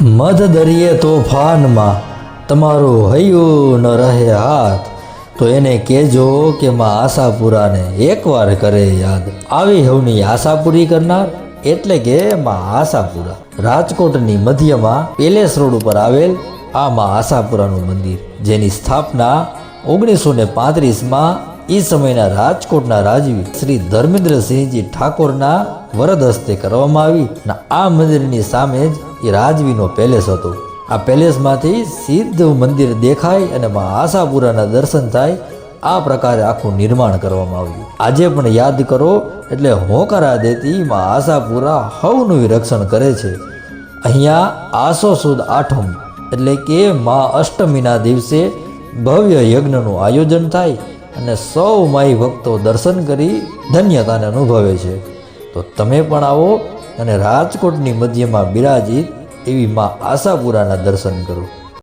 મધ દરિયે તોફાનમાં તમારું હૈયું ન રહે હાથ. તો એને કહેજો કે માં આશાપુરાને એકવાર કરે યાદ. આવી હવની આશા પૂરી કરનાર એટલે કે માં આશાપુરા. રાજકોટની મધ્યમાં પેલેસ રોડ ઉપર આવેલ આ માં આશાપુરાનું મંદિર, જેની સ્થાપના ઓગણીસો ને પાંત્રીસમાં એ સમયના રાજકોટના રાજવી શ્રી ધર્મેન્દ્રસિંહજી ઠાકોરના વરદ હસ્તે કરવામાં આવી અને આ મંદિરની સામે જ એ રાજવીનો પેલેસ હતો. આ પેલેસમાંથી સીધું મંદિર દેખાય અને મા આશાપુરાના દર્શન થાય આ પ્રકારે આખું નિર્માણ કરવામાં આવ્યું. આજે પણ યાદ કરો, એટલે હોંકારા દેતી માં આશાપુરા હવનું રક્ષણ કરે છે. અહીંયા આસો સુદ આઠમ, એટલે કે મા અષ્ટમીના દિવસે ભવ્ય યજ્ઞનું આયોજન થાય અને સૌ માઈ ભક્તો દર્શન કરી ધન્યતાને અનુભવે છે. તો તમે પણ આવો અને રાજકોટની મધ્યમાં બિરાજિત એવી મા આશાપુરાના દર્શન કરો.